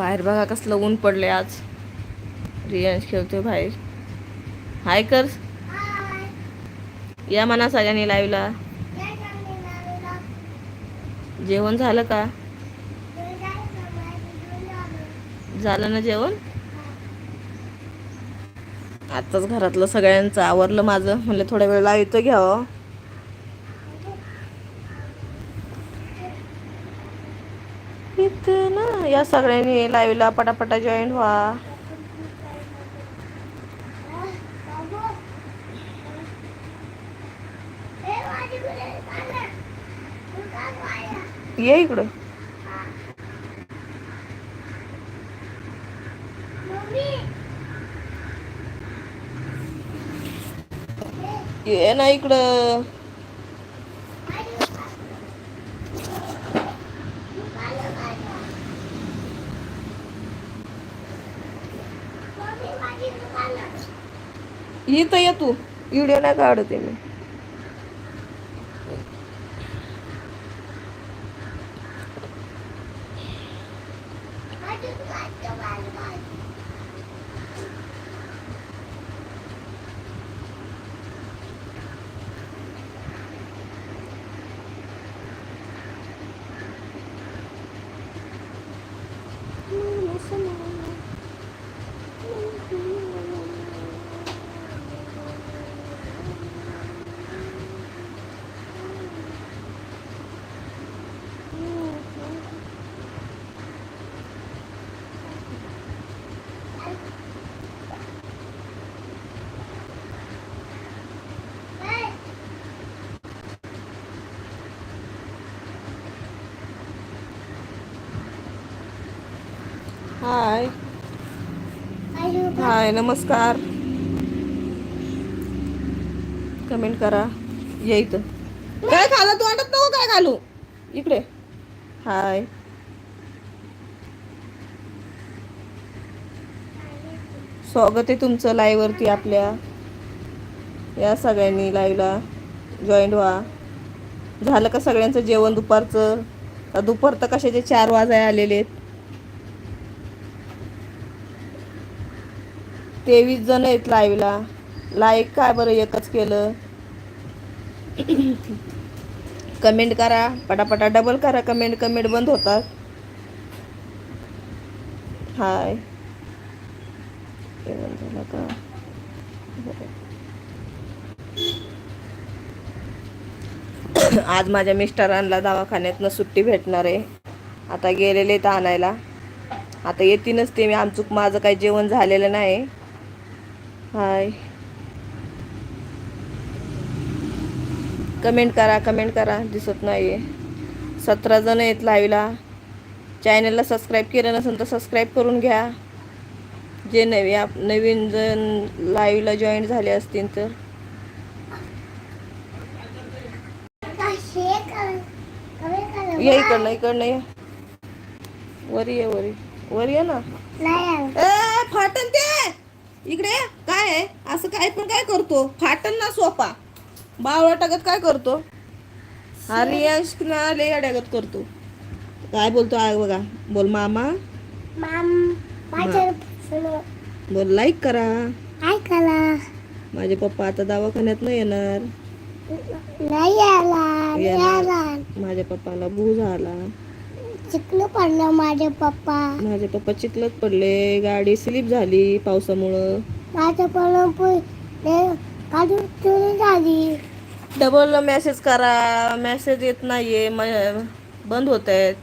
बाहेर बघा कसलं ऊन पडले आज. रियांश खेळतोय बाहेर. हाय कर. या म्हणा सगळ्यांनी लाईव्हला जेवण झालं का? झालं ना जेवण? आत्ताच घरातलं सगळ्यांचं आवरलं माझं. म्हणलं थोड्या वेळ लावतो घ्यावं इथं ना या सगळ्यांनी लाईव्हला पटापटा जॉईन व्हा. ये इकडं. ये ना इकडं. इथं ये तू. व्हिडिओ नाही काढते मी. हाय हाय नमस्कार. कमेंट करा. ये इथं. काय खाला? तू वाटत नको काय घालू इकडे. हाय स्वागत आहे तुमचं लाईव्ह वरती आपल्या. या सगळ्यांनी लाईव्हला जॉईन व्हा. झालं का सगळ्यांचं जेवण दुपारचं? दुपार तर कशाचे चार वाजाय आलेले आहेत. तेवीस जण आहेत लाईव्हला लाईक काय बरं एकच केलं? कमेंट करा. पटापटा डबल करा. कमेंट कमेंट बंद होतात. हाय झालं का बरं. आज माझ्या मिस्टरांना दवाखान्यातनं सुट्टी भेटणार आहे. आता गेलेले तर आणायला. आता येतीनच ते. मी आमचूक माझं काही जेवण झालेलं नाही. हाय. कमेंट करा कमेंट करा. दिसत नाही सतरा जण आहेत लाईव्हला चॅनलला सबस्क्राईब केलं नसेल तर सबस्क्राईब करून घ्या. जे नवी आप नवीन जण लाईव्हला जॉईन झाले असतील तर. ये इकडनं इकडनं ये. वरी ये वरी वरी ये ना. फाटन ते! इकडे. काय आहे? असं काय पण काय करतो? फाटन ना सोपा. बावळा टाकत काय करतो? हा रियांश ना लय अड्यागत करतो. काय बोलतो आहे बघा. बोल मामा. बोल लाईक करा. काय करा. माझे पप्पा आता दवाखान्यात नाही येणार. नाही आला येणार. माझ्या पप्पाला भू झाला. चिकलं पडलं माझे पप्पा. माझे पप्पा चिखलत पडले गाडी स्लिप झाली पावसामुळं. माझं पण काढून चोरी झाली. डबल मेसेज करा मेसेज येत नाहीये म- बंद होत आहेत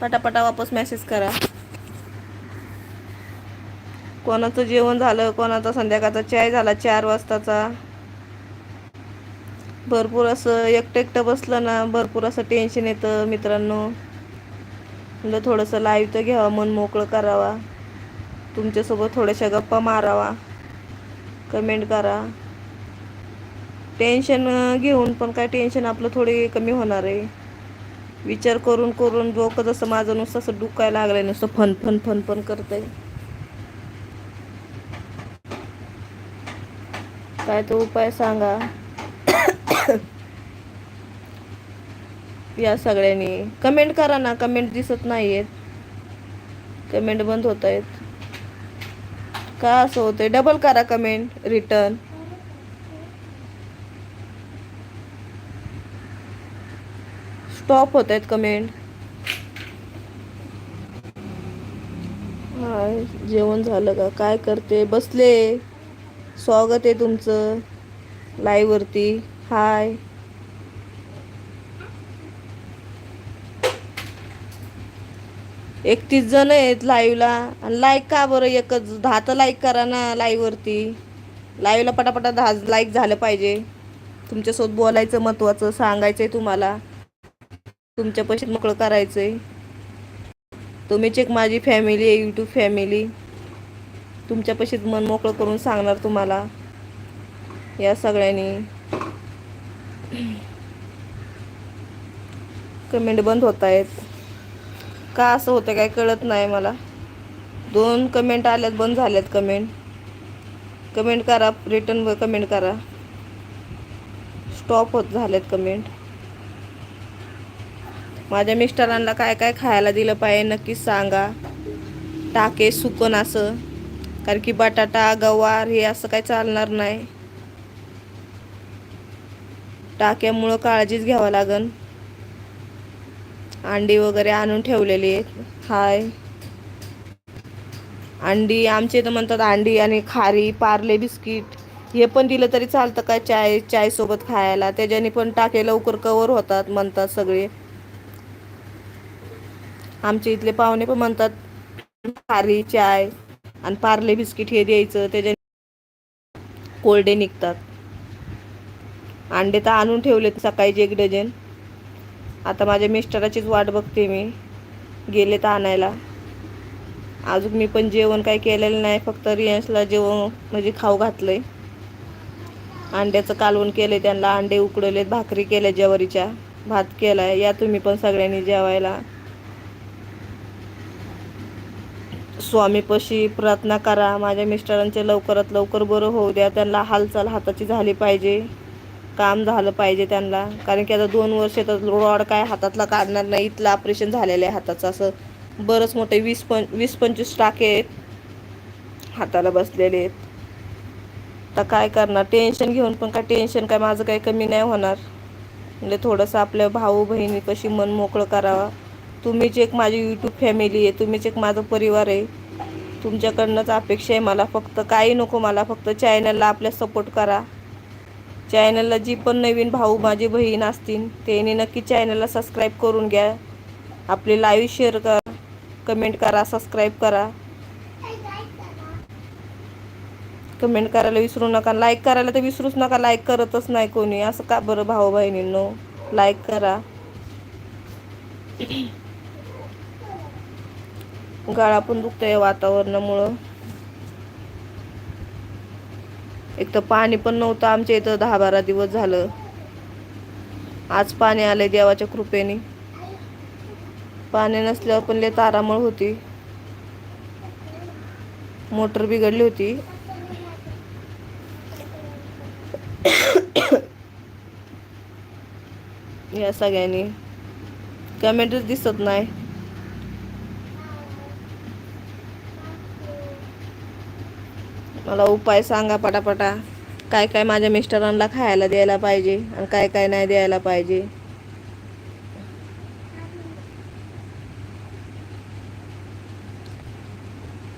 पटापटा वापस मेसेज करा. कोणाचं जेवण झालं कोणाचा संध्याकाळचा चाय झाला चार वाजताचा. भरपूर असं एकटं एकटं बसलं ना भरपूर असं टेन्शन येतं मित्रांनो. म्हणलं थोडंसं लाईव्ह तर घ्यावं मन मोकळं करावा. तुमच्यासोबत थोड्याशा गप्पा मारावा. कमेंट करा. टेन्शन घेऊन पण काय टेन्शन आपलं थोडे कमी होणार आहे. विचार करून करून डोकं जसं माझं नुसतं असं दुखायला लागलंय नुसतं फन फन फन फन करतंय. काय तो उपाय सांगा. या सगळ्यांनी. कमेंट करा ना कमेंट दिसत नाहीयेत. कमेंट बंद होत आहेत का असं होतंय? डबल करा कमेंट रिटर्न स्टॉप होत आहेत कमेंट हाय जेवण झालं का? काय करते? बसले. स्वागत आहे तुमचं. लाईव्ह वरती. हाय एकतीस जण आहेत लाईव्हला आणि लाईक का बरं एकच? दहा तर लाईक करा ना लाईव्हवरती लाईव्हला पटापटा दहा लाईक झालं पाहिजे. तुमच्यासोबत बोलायचं महत्वाचं सांगायचंय तुम्हाला. तुमच्या पैशात मोकळं करायचंय. तुम्हीच एक माझी फॅमिली आहे यूट्यूब फॅमिली तुमच्या पैशात मन मोकळं करून सांगणार तुम्हाला. या सगळ्यांनी. कमेंट बंद होत आहेत का असं होतं काय कळत नाही मला. दोन कमेंट आल्यात बंद झाल्यात कमेंट कमेंट करा रिटर्न कमेंट करा. स्टॉप होत झाल्यात कमेंट माझ्या मिस्टरांना काय काय खायला दिलं पाहिजे नक्कीच सांगा. टाके सुकन असं. कारण की बटाटा गवार हे असं काय चालणार नाही. टाक्यामुळं काळजीच घ्यावं लागन. अंडी वगैरे आणून ठेवलेली आहेत. हाय. अंडी आमचे तर म्हणतात अंडी आणि खारी पार्ले बिस्किट. हे पण दिलं तरी चालतं का चाय चाय सोबत खायला? त्याच्याने पण टाके लवकर कवर होतात म्हणतात सगळे. आमच्या इथले पाहुणे पण म्हणतात खारी चाय आणि पार्ले बिस्किट हे द्यायचं त्याच्याने कोरडे निघतात. अंडे तर आणून ठेवलेत सकाळीचे एक डझन. आता माझ्या मिस्टराचीच वाट बघते मी. गेले तर आणायला. अजून मी पण जेवण काही केलेलं नाही फक्त रियांशला जेवण म्हणजे खाऊ घातलंय. अंड्याचं कालवण केलंय त्यांना अंडे उकडवलेत भाकरी केल्या ज्वारीच्या भात केलाय. या तुम्ही पण सगळ्यांनी जेवायला. स्वामीपाशी प्रार्थना करा माझ्या मिस्टरांचे लवकरात लवकर बरं होऊ द्या त्यांना हालचाल हाताची झाली पाहिजे. काम झालं पाहिजे त्यांना. कारण की आता दोन वर्ष तर रॉड काय हातातला काढणार नाही. इथलं ऑपरेशन झालेलं आहे हाताचं. असं बरंच मोठे वीस पं वीस पंचवीस टाके आहेत. हाताला बसलेले आहेत. तर काय करणार? टेन्शन घेऊन पण काय टेन्शन काय माझं काही कमी नाही होणार. म्हणजे थोडंसं आपल्या भाऊ बहिणी कशी मन मोकळं करावा. तुम्हीच एक माझी यूट्यूब फॅमिली आहे तुम्हीच एक माझा परिवार आहे तुमच्याकडनंच अपेक्षा आहे मला. फक्त काही नको मला. फक्त चॅनलला आपल्या सपोर्ट करा. चॅनलला जी पण नवीन भाऊ माझी बहीण असतील त्यांनी नक्की चॅनलला सबस्क्राईब करून घ्या. आपले लाईव्ह शेअर करा कमेंट करा सबस्क्राईब करा. कमेंट करायला विसरू नका. लाईक करायला तर विसरूच नका. लाईक करतच नाही कोणी. असं का बरं भाऊ बहिणींनो? लाईक करा. गळा पण दुखतंय वातावरणामुळं. एक तर पाणी पण नव्हतं आमच्या इथं दहा बारा दिवस झालं. आज पाणी आलंय देवाच्या कृपेने. पाणी नसल्यावर पण लय तारामळ होती. मोटर बिघडली होती. या सगळ्यांनी. कमेंटच दिसत नाही. मला उपाय सांगा पटापटा. काय काय माझ्या मिस्टरांना खायला द्यायला पाहिजे आणि काय काय नाही द्यायला पाहिजे?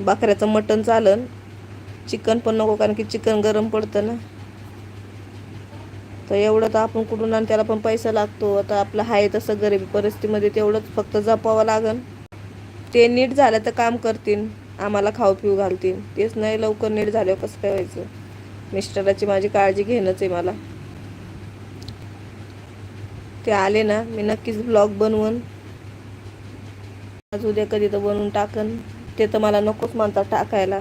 बकऱ्याचं मटण चालन. चिकन पण नको कारण की चिकन गरम पडतं ना. तर एवढं तर आपण कुठून आणि त्याला पण पैसा लागतो. आता आपलं आहे तसं गरिबी परिस्थितीमध्ये तेवढंच फक्त जपावं लागन. ते नीट झालं तर काम करतील. आम्हाला खाऊ पिऊ घालतील. तेच नाही लवकर नीट झाल्यावर कसं काय व्हायचं? मिस्टराची माझी काळजी घेणंच आहे मला. ते आले ना मी नक्कीच ब्लॉग बनवून. आज उद्या कधी तर बनवून टाकन. ते तर मला नकोच म्हणतात टाकायला.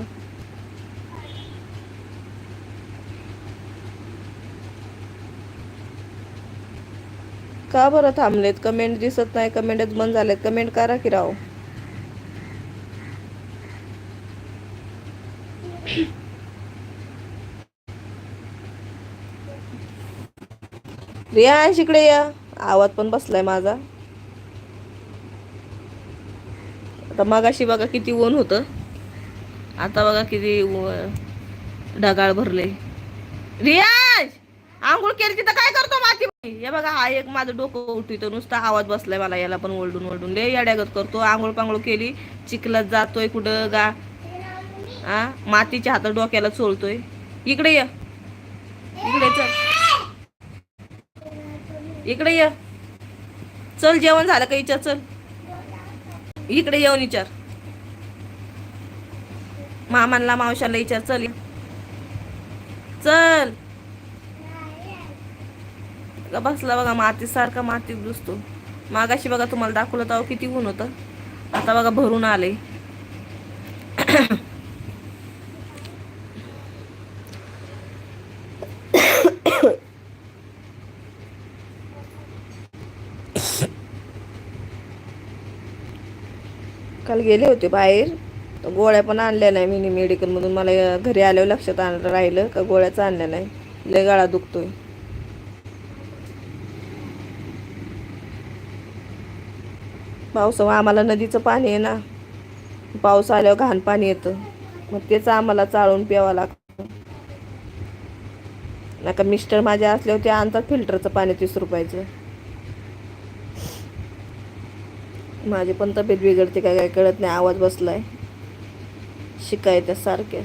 का बरं थांबलेत? कमेंट दिसत नाही कमेंटच बंद झालेत. कमेंट करा की राव. रिया इकडे या. आवाज पण बसलाय माझा. आता मगाशी बघा किती ऊन होतं. आता बघा किती ढगाळ भरले रियाज! आंघोळ केली तिथं काय करतो माती? हे बघा हा एक माझं डोकं उठवितो नुसता आवाज बसलाय मला याला पण ओरडून ओरडून. लय याड्यागत करतो. आंघोळ पांघोळ केली चिखलात जातोय कुठं गा. आ? मातीच्या हातात डोक्याला चोळतोय. इकडे ये. इकडे चल. इकडे ये. चल जेवण झालं का विचार चल. इकडे येऊन विचार. मामांना मावशाला विचार चल. चल. बसला बघा माती सारखा मातीत दुसतो. मागाशी बघा तुम्हाला दाखवलं तर किती ऊन होतं. आता बघा भरून आले काल गेले होते बाहेर. तर गोळ्या पण आणल्या नाही मिनी मेडिकलमधून मला घरी आल्यावर लक्षात आण राहिलं का गोळ्याच आणल्या नाही. लय गळा दुखतोय. पावसामुळे आम्हाला नदीचं पाणी आहे ना. पाऊस आल्यावर घाण पाणी येतं. मग तेच आम्हाला चाळून प्यावं लागतं. नका मिस्टर माझ्या असल्यावर ते आणतात फिल्टरचं पाणी तीस रुपयाचं. माझी पण तब्येत बिघडते काय काय कळत नाही. आवाज बसलाय. शिकायच्या सारख्या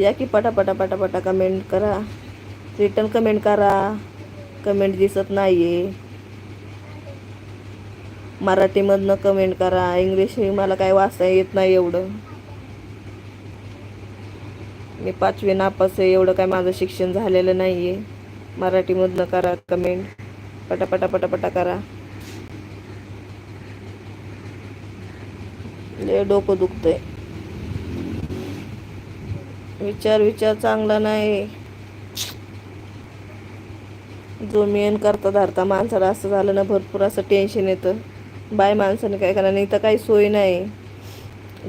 या की पटापटा पटापटा कमेंट करा. रिटर्न कमेंट करा. कमेंट दिसत नाहीये. मराठीमधनं कमेंट करा. इंग्लिश मला काय वाचता येत नाही एवढं. मी पाचवी नापास आहे एवढं काय माझं शिक्षण झालेलं नाही आहे मराठीमधनं करा कमेंट पटापटा पटापटा करा. लय डोकं दुखतंय. विचार विचार चांगला नाही. जो मेन करता धरता माणसाला असं झालं ना भरपूर असं टेन्शन येतं. बाय माणसाने काय करणार? नाही तर काही सोय नाही.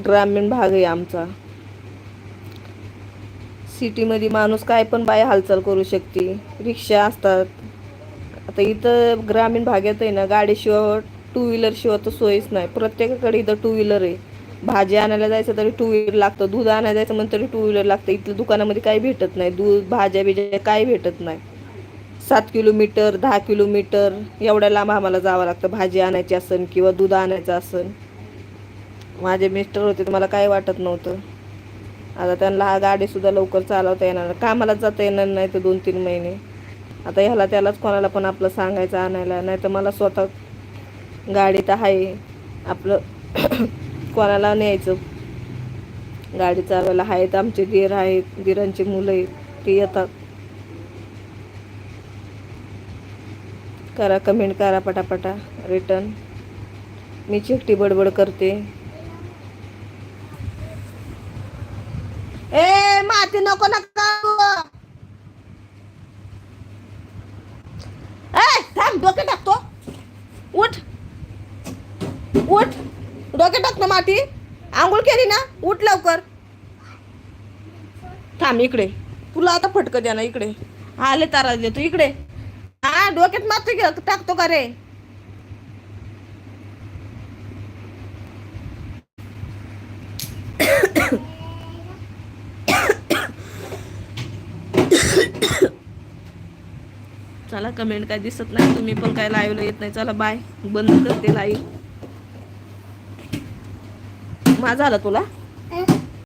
ग्रामीण भाग आहे आमचा. सिटीमध्ये माणूस काय पण बाय हालचाल करू शकते. रिक्षा असतात. आता इथं ग्रामीण भागात आहे ना गाडीशिवाय टू व्हीलर शिवाय तर सोयीच नाही. प्रत्येकाकडे इथं टू व्हीलर आहे. भाजी आणायला जायचं तरी टू व्हीलर लागतं. दूध आणायला जायचं म्हणलं तरी टू व्हीलर लागतं. इथल्या दुकानामध्ये काही भेटत नाही. दूध भाज्या बिज्या काही भेटत नाही. सात किलोमीटर दहा किलोमीटर एवढ्या लांब आम्हाला जावं लागतं. भाजी आणायची असन किंवा दूध आणायचं असन. माझे मिस्टर होते तर मला काही वाटत नव्हतं. आता त्यांना हा गाडीसुद्धा लवकर चालवता येणार कामाला जाता येणार नाही तर दोन तीन महिने. आता ह्याला त्यालाच कोणाला पण आपलं सांगायचं आणायला. नाही तर मला स्वतः गाडी तर आहे. आपलं कोणाला न्यायचं? गाडी चालवायला आहेत आमचे दीर आहेत दिरांची मुलं आहेत ते येतात. करा कमेंट करा पटापटा रिटर्न मी चिकटी बडबड करते. ए माती नको ना ए थांब डोके टाकतो उठ उठ डोके टाक ना माती आंघोळ केली ना उठ लवकर थांब इकडे. तुला आता फटकं द्या ना इकडे. आले तारा देतो इकडे. हा डोक्यात मारतो टाकतो का रे? चला कमेंट काय दिसत नाही. तुम्ही पण काय लाईव्हला येत नाही. चला बाय बंद करते लाईव्ह माझा आला तुला?